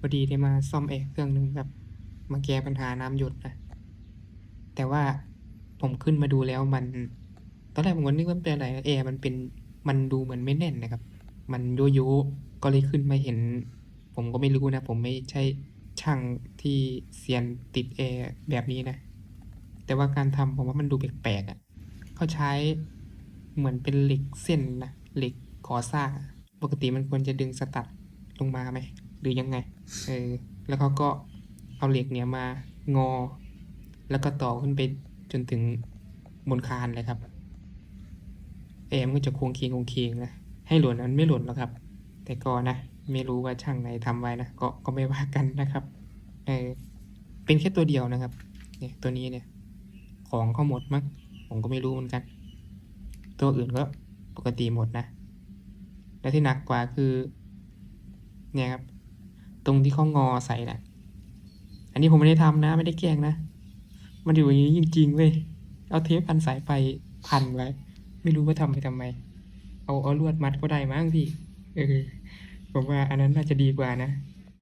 พอดีได้มาซ่อมแอร์เครื่องหนึ่งครับ มาแก้ปัญหาน้ำหยดนะ แต่ว่าผมขึ้นมาดูแล้วมัน ตอนแรกผมก็นึกว่าเป็นอะไรนะแอร์มันเป็นมันดูเหมือนไม่แน่นนะครับ มันโยโย่ก็เลยขึ้นมาเห็น ผมก็ไม่รู้นะ ผมไม่ใช่ช่างที่เซียนติดแอร์แบบนี้นะ แต่ว่าการทำผมว่ามันดูแปลกๆอะเขาใช้เหมือนเป็นเหล็กเส้นนะเหล็กก่อสร้าง ปกติมันควรจะดึงสตัดลงมาไหม หรือยังไงเออแล้วเขาก็เอาเหล็กเนี่ยมางอ แล้วก็ต่อขึ้นไปจนถึงบนคานเลยครับแอมก็จะโค้งเคียงโค้งเคียงนะให้หล่นนั้นไม่หล่นหรอกครับ แต่ก็นะไม่รู้ว่าช่างไหนทำไว้นะก็ก็ไม่ว่ากันนะครับเออเป็นแค่ตัวเดียวนะครับ เนี่ยตัวนี้เนี่ย ของเขาหมดมั้งผมก็ไม่รู้เหมือนกัน ตัวอื่นก็ปกติหมดนะ และที่หนักกว่าคือ เนี่ยครับ ตรงที่เขางอใส่น่ะ อันนี้ผมไม่ได้ทำนะ ไม่ได้แกล้งนะ มันอยู่อย่างนี้จริงๆเว้ย เอาเทปพันสายไฟพันไว้ ไม่รู้ว่าทำไปทำไม เอาเอาลวดมัดก็ได้มั้งพี่ เออ ผมว่าอันนั้นน่าจะดีกว่านะ